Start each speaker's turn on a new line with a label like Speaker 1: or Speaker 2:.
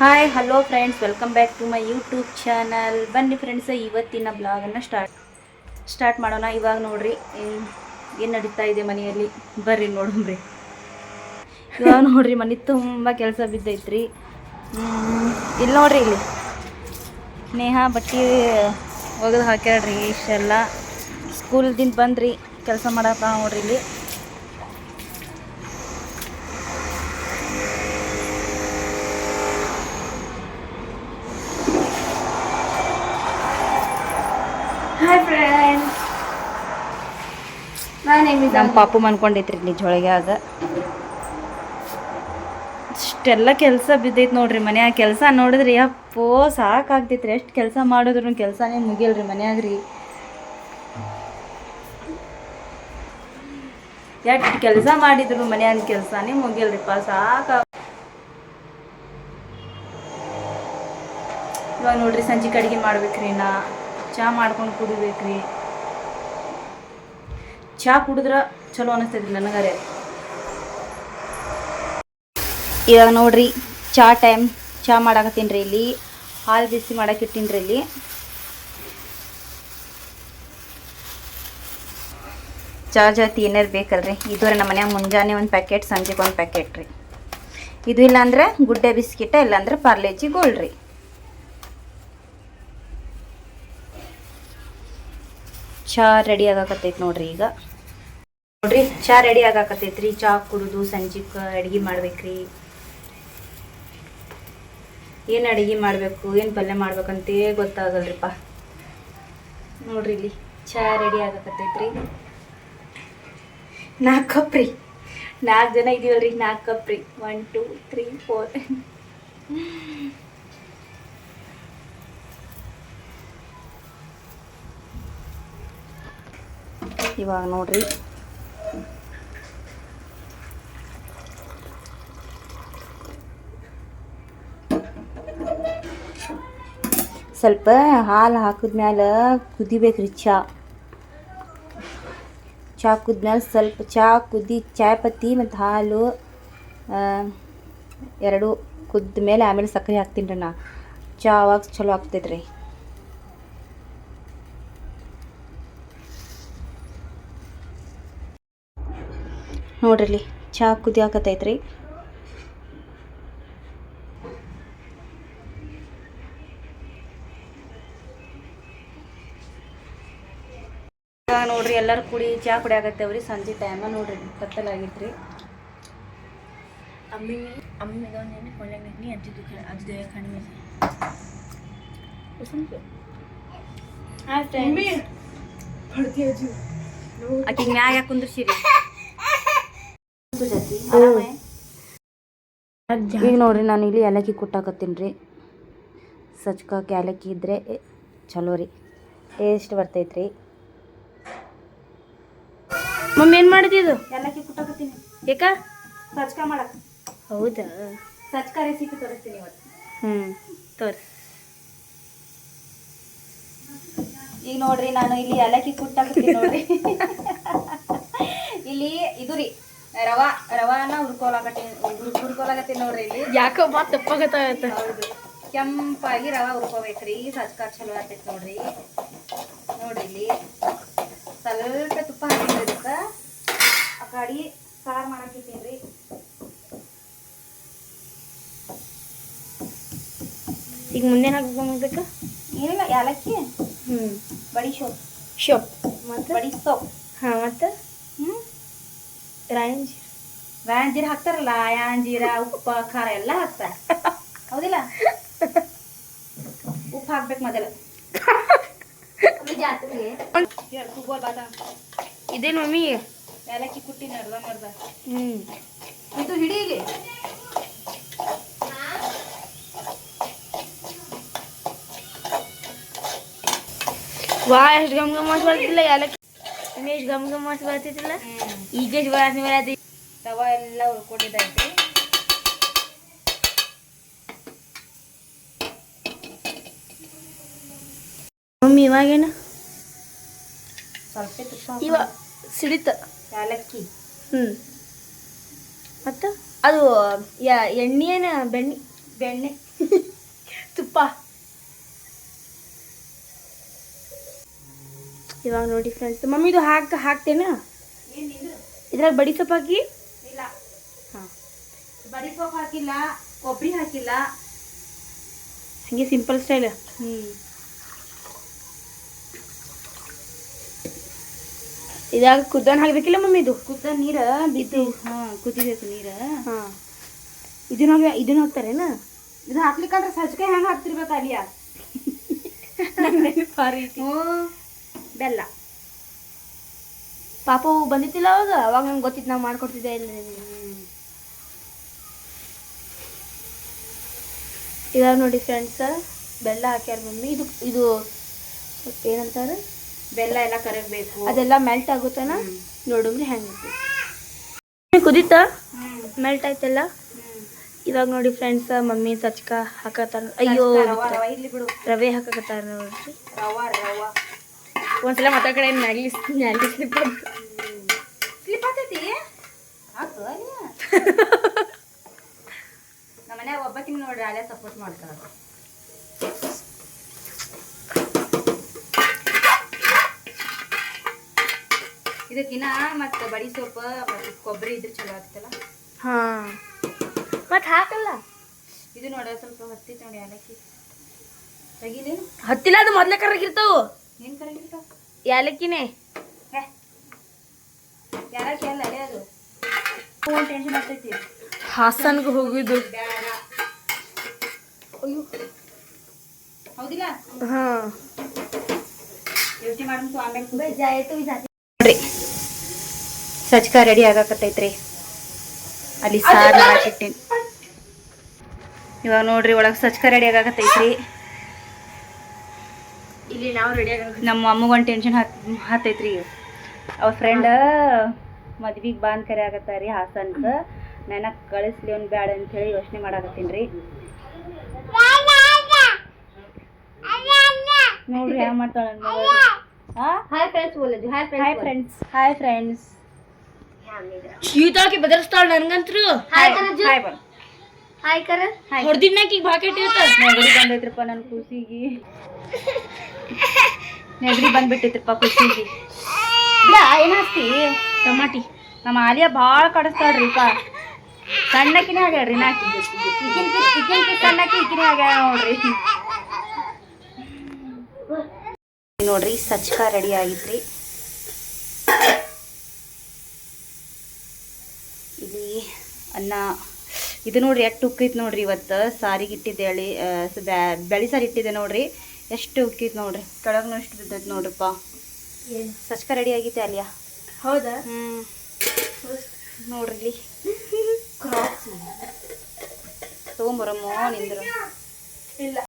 Speaker 1: Hi hello friends welcome back to my YouTube channel ಬನ್ನಿ friends ಇವತ್ತಿನ ಬ್ಲಾಗನ್ನು start start ಮಾಡೋಣ. ಇವಾಗ ನೋಡ್ರಿ, ಏನು ನಡೀತಾ ಇದೆ ಮನೆಯಲ್ಲಿ? ಬರ್ರಿ ನೋಡಮ್ರಿ ಇವಾಗ ನೋಡ್ರಿ, ಮನೆ ತುಂಬ ಕೆಲಸ ಬಿದ್ದೈತ್ರಿ. ಇಲ್ಲಿ ನೋಡ್ರಿ ಇಲ್ಲಿ. ನೇಹ ಬಟ್ಟೆ ಒಗೆದು ಹಾಕ್ಯಾಳ್ರಿ ಇಷ್ಟೆಲ್ಲ. ಸ್ಕೂಲ್ದಿಂದ ಬಂದ್ರಿ, ಕೆಲಸ ಮಾಡಪ್ಪ ನೋಡ್ರಿ ಇಲ್ಲಿ. ಫ್ರೆಂಡ್ಸ್ ನಮ್ಮ ಪಾಪು ಮನ್ಕೊಂಡೈತ್ರಿ ನಿಜೊಳಗೆ ಆಗ. ಇಷ್ಟೆಲ್ಲ ಕೆಲಸ ಬಿದ್ದೈತೆ ನೋಡ್ರಿ ಮನ್ಯಾಗ ಕೆಲಸ ನೋಡಿದ್ರಿ ಅಪ್ಪೋ ಸಾಕಾಗ್ತೈತ್ರಿ. ಎಷ್ಟು ಕೆಲಸ ಮಾಡಿದ್ರು ಕೆಲಸನೇ ಮುಗಿಯಲ್ರಿ ಮನ್ಯಾಗ ರೀ ಎಷ್ಟು ಕೆಲಸ ಮಾಡಿದ್ರು ಮನ್ಯಾಗ ಕೆಲಸನೇ ಮುಗಿಯಲ್ರಿಪ್ಪ ಸಾಕ ಇವಾಗ ನೋಡ್ರಿ ಸಂಜೆ ಅಡುಗೆ ಮಾಡ್ಬೇಕ್ರಿ ನಾ. ಚಹಾ ಮಾಡ್ಕೊಂಡು ಕುಡಿಬೇಕ್ರಿ. ಚಹಾ ಕುಡಿದ್ರೆ ಚಲೋ ಅನಿಸ್ತೈತಿ ನನಗರೆ. ಇವಾಗ ನೋಡ್ರಿ ಚಹಾ ಟೈಮ್ ಚಹಾ ಮಾಡಾಕತ್ತೀನಿ ಇಲ್ಲಿ. ಹಾಲು ಬಿಸಿ ಮಾಡಕ್ಕೆ ಇಟ್ಟೀನಿ ರೀ ಇಲ್ಲಿ. ಚಹಾ ಜಾತಿ ಏನಾರು ಬೇಕಲ್ರಿ? ಇದು ರೀ ನಮ್ಮ ಮನ್ಯಾಗ ಮುಂಜಾನೆ ಒಂದು ಪ್ಯಾಕೆಟ್ ಸಂಜೆಗೆ ಒಂದು ಪ್ಯಾಕೆಟ್ ರೀ. ಇದು ಇಲ್ಲಾಂದ್ರೆ ಗುಡ್ಡೆ ಬಿಸ್ಕಿಟ, ಇಲ್ಲಾಂದ್ರೆ ಪಾರ್ಲೆಜಿ ಗೋಲ್ಡ್ ರೀ. ಚಹಾ ರೆಡಿ ಆಗಾಕತ್ತೈತಿ ನೋಡ್ರಿ ಈಗ. ನೋಡ್ರಿ ಚಹಾ ರೆಡಿ ಆಗಾಕತ್ತೈತ್ರಿ. ಚಹಾ ಕುಡಿದು ಸಂಜೆಗೆ ಅಡ್ಗೆ ಮಾಡ್ಬೇಕ್ರಿ. ಏನು ಅಡಿಗೆ ಮಾಡಬೇಕು, ಏನು ಪಲ್ಯ ಮಾಡ್ಬೇಕಂತೇ ಗೊತ್ತಾಗಲ್ರಿಪ್ಪ. ನೋಡ್ರಿ ಇಲ್ಲಿ ಚಹಾ ರೆಡಿ ಆಗಾಕತ್ತೈತ್ರಿ. ನಾಲ್ಕು ಕಪ್ ರೀ. ನಾಲ್ಕು ಜನ ಇದೀವಲ್ರಿ ನಾಲ್ಕು ಕಪ್ ರೀ. ಒನ್ ಟೂ ತ್ರೀ ಫೋರ್ ಇವಾಗ ನೋಡ್ರಿ. ಸ್ವಲ್ಪ ಹಾಲು ಹಾಕಿದ್ಮ್ಯಾಲ ಕುದಿಬೇಕ್ರಿ ಚಾ. ಚಾ ಕುದ್ಮೇಲೆ ಸ್ವಲ್ಪ ಚಾ ಕುದಿ ಚಾಯ್ ಪತ್ತಿ ಮತ್ತು ಹಾಲು ಎರಡು ಕುದ್ದ ಮೇಲೆ ಆಮೇಲೆ ಸಕ್ಕರೆ ಹಾಕ್ತೀನಿ ರೀ ನಾ. ಚಾ ಅವಾಗ ಚಲೋ ಆಗ್ತೈತೆ ನೋಡ್ರಿ ಚಹಾ ಕುದಿಯಾಕತೈತ್ರಿ. ನೋಡ್ರಿ ಎಲ್ಲರೂ ಕುಡಿ ಚಹಾ ಕುಡಿಯಾಕತ್ತೇವ್ರಿ. ಸಂಜೆ ಟೈಮ ನೋಡ್ರಿ ಕತ್ತಲಾಗಿತ್ರಿ
Speaker 2: ಅಮ್ಮಿ ಅಮ್ಮಿ ಒಂದೇನೆ ಕೊಳ್ಳಾಗಿ ಅಜ್ಜಿ ದುಃಖ ಅಜ್ಜಿ ದೇವ ಕಡಿಮೆ ಆಯ್ತು
Speaker 1: ಅಕ್ಕಿ ಮ್ಯಾಗ ಕುಂದ್ರಸಿರಿ? ಈಗ ನೋಡ್ರಿ ನಾನು ಇಲ್ಲಿ ಏಲಕ್ಕಿ ಕುಟ್ಟಾಕತ್ತೀನಿ ರೀ. ಏಲಕ್ಕಿ ಇದ್ರೆ ಚಲೋ ರೀ. ಟೇಸ್ಟ್ ಬರ್ತೈತ್ರಿ.
Speaker 2: ಮಮ್ಮಿ ಏನು ಮಾಡಿದ್ದು
Speaker 1: ಏಲಕ್ಕಿ ಕುಟ್ಟಾಕತ್ತೀನಿ.
Speaker 2: ಏಕ?
Speaker 1: ಸಚ್ಕ ಮಾಡಕ್.
Speaker 2: ಹೌದಾ?
Speaker 1: ಸಚ್ಕ ರೆಸಿಪಿ ತೋರಿಸ್ತೀನಿ ಇವತ್ತು.
Speaker 2: ಹ್ಞೂ ತೋರಿ
Speaker 1: ಈಗ ನೋಡ್ರಿ ನಾನು ಇಲ್ಲಿ ಏಲಕ್ಕಿ ಕುಟ್ಟಾಕತ್ತೀನಿ ನೋಡ್ರಿ ಇಲ್ಲಿ ಇದು ರೀ ರವಾ ರವಾನ ಹುರ್ಕೊಳಕತ್ತೀನಿ ಹುರ್ಕೊಳಕತ್ತೀನಿ ನೋಡ್ರಿ ಇಲ್ಲಿ
Speaker 2: ಯಾಕೋ ಮತ್ತೆ ತಪ್ಪಾಗತ್ತ
Speaker 1: ಹೌದು. ಕೆಂಪಾಗಿ ರವಾ ಹುರ್ಕೋಬೇಕ್ರಿ ಸಜ್ಕಾರ ಚಲೋ ಆಗ್ತೈತೆ ನೋಡ್ರಿ. ನೋಡ್ರಿ ಇಲ್ಲಿ. ಸ್ವಲ್ಪ ತುಪ್ಪ ಹಾಕಿದ್ರಿ ಇದಕ್ಕೆ ಆ ಕಡಿ ಸಾರು ಮಾಡಾಕಿದ್ದೀನಿ
Speaker 2: ಈಗ ಮುಂದೆ ಹಾಕ್ಬೇಕು
Speaker 1: ಏನಿಲ್ಲ ಏಲಕ್ಕಿ
Speaker 2: ಹ್ಞೂ
Speaker 1: ಬಡಿ ಶೋಪ್
Speaker 2: ಶೋಪ್ ಮತ್ತು
Speaker 1: ಬಡಿ ಸೋಪ್
Speaker 2: ಹಾಂ ಮತ್ತು?
Speaker 1: ಹ್ಞೂ
Speaker 2: ರಾಯನ್
Speaker 1: ವ್ಯಾನ್ ಜೀರ ಹಾಕ್ತಾರಲ್ಲ ಯಾನ್ ಜೀರ ಉಪ್ಪು ಖಾರ ಎಲ್ಲ ಹಾಕ್ತಾರ. ಹೌದಿಲ್ಲ? ಉಪ್ಪು ಹಾಕ್ಬೇಕು ಮೊದಲು.
Speaker 2: ಇದೇನು ಮಮ್ಮಿ.
Speaker 1: ಏಲಕ್ಕಿ ಕುಟ್ಟಿನ ಅರ್ಧ ಮರ್ದ
Speaker 2: ಹ್ಞೂ
Speaker 1: ಇದು ಹಿಡಿ ಇಲ್ಲಿ
Speaker 2: ವಾ ಎಷ್ಟು ಗಮ್ ಗಮ್ ಬರ್ತಿಲ್ಲ ಯಾಲಕ್ಕಿ ಎಷ್ಟು ಗಮ್ ಗಮ್ ಬರ್ತಿದ್ದಿಲ್ಲ ಈಗ ಎಷ್ಟು ವಾಸನೆ
Speaker 1: ತವ ಎಲ್ಲ ಹುರ್ಕೊಂಡಿದ್ದೈತಿ
Speaker 2: ಮಮ್ಮಿ ಇವಾಗೇನು?
Speaker 1: ಸ್ವಲ್ಪ ತುಪ್ಪ
Speaker 2: ಇವ ಸಿಡಿತ.
Speaker 1: ಏಲಕ್ಕಿ
Speaker 2: ಹ್ಞೂ ಮತ್ತು? ಅದು ಎಣ್ಣೆ ಏನು ಬೆಣ್ಣೆ.
Speaker 1: ಬೆಣ್ಣೆ.
Speaker 2: ತುಪ್ಪ. ಇವಾಗ ನೋಡಿ ಫ್ರೆಂಡ್ಸ್ ಮಮ್ಮಿ ಇದು ಹಾಕ್ ಹಾಕ್ತೇನಾ? ಇದ್ರಾಗ ಬಡಿ ಸೊಪ್ಪು ಹಾಕಿ
Speaker 1: ಇಲ್ಲ
Speaker 2: ಹಾಂ.
Speaker 1: ಬಡಿ ಹಾಕಿಲ್ಲ ಕೊಬ್ಬರಿ ಹಾಕಿಲ್ಲ.
Speaker 2: ಹಂಗೆ ಸಿಂಪಲ್ ಸ್ಟೈಲ್
Speaker 1: ಹ್ಮ್.
Speaker 2: ಇದಾಗ ಕುದ್ದನ್ ಹಾಕ್ಬೇಕಿಲ್ಲ ಮಮ್ಮಿ ಇದು?
Speaker 1: ಕುದ್ದ ನೀರ ಬಿದ್ದು ಹಾ ಕುದಿಬೇಕು ನೀರ.
Speaker 2: ಹಾಂ. ಇದನ್ನ ಇದನ್ನ ಹಾಕ್ತಾರೇನ
Speaker 1: ಇದು ಹಾಕ್ಲಿಕ್ಕಂದ್ರೆ ಸಜ್ಜಿಗೆ ಹೆಂಗ್ ಹಾಕ್ತಿರ್ಬೇಕು ಅಲ್ಲಿ ಹ್ಞೂ ಬೆಲ್ಲ.
Speaker 2: ಪಾಪು ಬಂದಿತ್ತಿಲ್ಲ ಅವಾಗ? ಅವಾಗ ನಂಗೆ ಗೊತ್ತಿತ್ತು ನಾವು ಮಾಡ್ಕೊಡ್ತಿದ್ದೆ ಇಲ್ಲ ಇದಾಗ ನೋಡಿ ಫ್ರೆಂಡ್ಸ್ ಬೆಲ್ಲ ಹಾಕ್ಯಾರ ಮಮ್ಮಿ. ಇದು ಇದು ಸ್ವಲ್ಪ ಏನಂತಾರೆ?
Speaker 1: ಬೆಲ್ಲ ಎಲ್ಲ ಕರಗಬೇಕು.
Speaker 2: ಅದೆಲ್ಲ ಮೆಲ್ಟ್ ಆಗುತ್ತಾನ. ನೋಡುಮ್ರಿ ಹೆಂಗೆ ಕುದೀತಾ? ಮೆಲ್ಟ್ ಆಯ್ತಲ್ಲ? ಇವಾಗ ನೋಡಿ ಫ್ರೆಂಡ್ಸ್ ಮಮ್ಮಿ ಸಚ್ಕ ಹಾಕತ್ತಾರ. ಅಯ್ಯೋ
Speaker 1: ರವ
Speaker 2: ಹಾಕತ್ತಾರ ನೋಡ್ರಿ.
Speaker 1: ರವ ರವ.
Speaker 2: ಒಂದ್ಸಲ ಮತ್ತ ಕಡೆ ನ್ಯಾಗ್ಲಿ ನ್ಯಾಗ್ಲಿ ಸ್ಲಿಪ್
Speaker 1: ಸ್ಲಿಪ್ ಆಗ್ತೈತಿ ಹಾಕು ಅಲಿಯ ನಮ್ಮ ಮನ್ಯಾಗ ಒಬ್ಬಕಿನ ನೋಡ್ರಿ ಅಲ್ಲೇ ಸಪೋರ್ಟ್ ಮಾಡ್ತಾರ ಇದಕ್ಕಿನ ಮತ್ತೆ ಬಡಿ ಸೋಪ್ ಮತ್ತೆ ಕೊಬ್ಬರಿ ಇದ್ರೆ ಚಲೋ ಆಗ್ತಲ್ಲ
Speaker 2: ಹಾ. ಮತ್ ಹಾಕಲ್ಲ?
Speaker 1: ಇದು ನೋಡ ಸ್ವಲ್ಪ ಹತ್ತಿತ್ತು ನೋಡಿ ಏಲಕ್ಕಿ ತೆಗಿಲೇನು?
Speaker 2: ಹತ್ತಿಲ್ಲ ಅದು ಮೊದ್ಲೇ ಕರಗಿರ್ತಾವ ಯಾಲಕ್ಕಿನೇ? ಹಾಸನ್ಗೆ
Speaker 1: ಹೋಗಿದ್ದು. ಸಜ್ಕ ರೆಡಿ ಆಗಾಕತ್ತೈತ್ರಿ. ಅಲ್ಲಿ ಸಾರು ಹಾಕಿಟ್ಟಿನಿ ಇವಾಗ ನೋಡ್ರಿ ಒಳಗೆ ಸಜ್ಕ ರೆಡಿ ಆಗಾಕತ್ತೈತ್ರಿ.
Speaker 2: ಇಲ್ಲಿ ನಾವು ರೆಡಿ ಆಗ
Speaker 1: ನಮ್ಮ ಅಮ್ಮಗೊಂದು ಟೆನ್ಷನ್ ಹತ್ ಹತ್ತೈತ್ರಿ. ಅವ್ರ ಫ್ರೆಂಡ್ ಮದ್ವಿಗೆ ಬಾಂದ್ ಕರೆ ರೀ ಹಾಸನ್ಕ. ನನಗೆ ಕಳಿಸ್ಲಿ ಒಂದು ಬ್ಯಾಡ ಅಂತೇಳಿ ಯೋಚನೆ ಮಾಡಾಕತ್ತೀನಿ ರೀ ನೋಡ್ರಿ ಹ್ಯಾಂಗ ಮಾಡ್ತಾಳ ಹಾಂ?
Speaker 2: Hi friends ಬೋಲದು hi
Speaker 1: hi friends hi friends
Speaker 2: ಶೀತಾಕಿ ಬೆದರ್ಸ್ತಾಳ ನನ್ಗಂತ್ರು. ಹಾಯ್
Speaker 1: ಹಾಯ್ ಬರ್
Speaker 2: ಹಾಯ್ ಕರ.
Speaker 1: ಹಾಯ್
Speaker 2: ಹೊಡ್ದಿನ್ನಾಕಿ ಬಾಕೆಟ್ ಇರ್ತ
Speaker 1: ನೆಗಡಿ ಬಂದೈತ್ರಪ್ಪ ನನ್ನ ಖುಷಿಗೆ ನೆಗಡಿ ಬಂದ್ಬಿಟ್ಟಿತ್ತಪ್ಪ ಖುಷಿ ಏನಾಸ್ತಿ
Speaker 2: ಟಮಾಟಿ.
Speaker 1: ನಮ್ಮ ಆಲಿಯ ಭಾಳ ಕಡಿಸ್ತಾಳ್ರಿಪ್ಪ. ಸಣ್ಣಕಿನೇ ಆಗ್ಯಾಳ್ರಿ ನಾಕಿ. ಈಗಿನ ಈಗಿನೇ ಆಗ್ಯಾಳ ನೋಡ್ರಿ. ನೋಡ್ರಿ, ಸಜ್ಕ ರೆಡಿ ಆಗಿತ್ರಿ. ಇಲ್ಲಿ ಅನ್ನ, ಇದು ನೋಡ್ರಿ ಎಷ್ಟು ಉಕ್ಕೈತಿ ನೋಡ್ರಿ ಇವತ್ತು. ಸಾರಿಗೆ ಇಟ್ಟಿದ್ದೆ ಹೇಳಿ ಬೆಳಿ ಸಾರಿ ಇಟ್ಟಿದ್ದೆ ನೋಡ್ರಿ. ಎಷ್ಟು ಉಕ್ಕಿತ್ತು ನೋಡ್ರಿ? ಕೆಳಗೂ ಎಷ್ಟು ಬಿದ್ದೈತೆ ನೋಡ್ರಪ್ಪ. ಸಜ್ಕ ರೆಡಿ ಆಗೈತೆ ಅಲ್ಲಿಯ
Speaker 2: ಹೌದಾ?
Speaker 1: ಹ್ಮ್. ನೋಡ್ರಿ ಇಲ್ಲಿ ತೊಗೊಂಬರಮ್ಮ ನಿಂದ್ರು.
Speaker 2: ಇಲ್ಲ.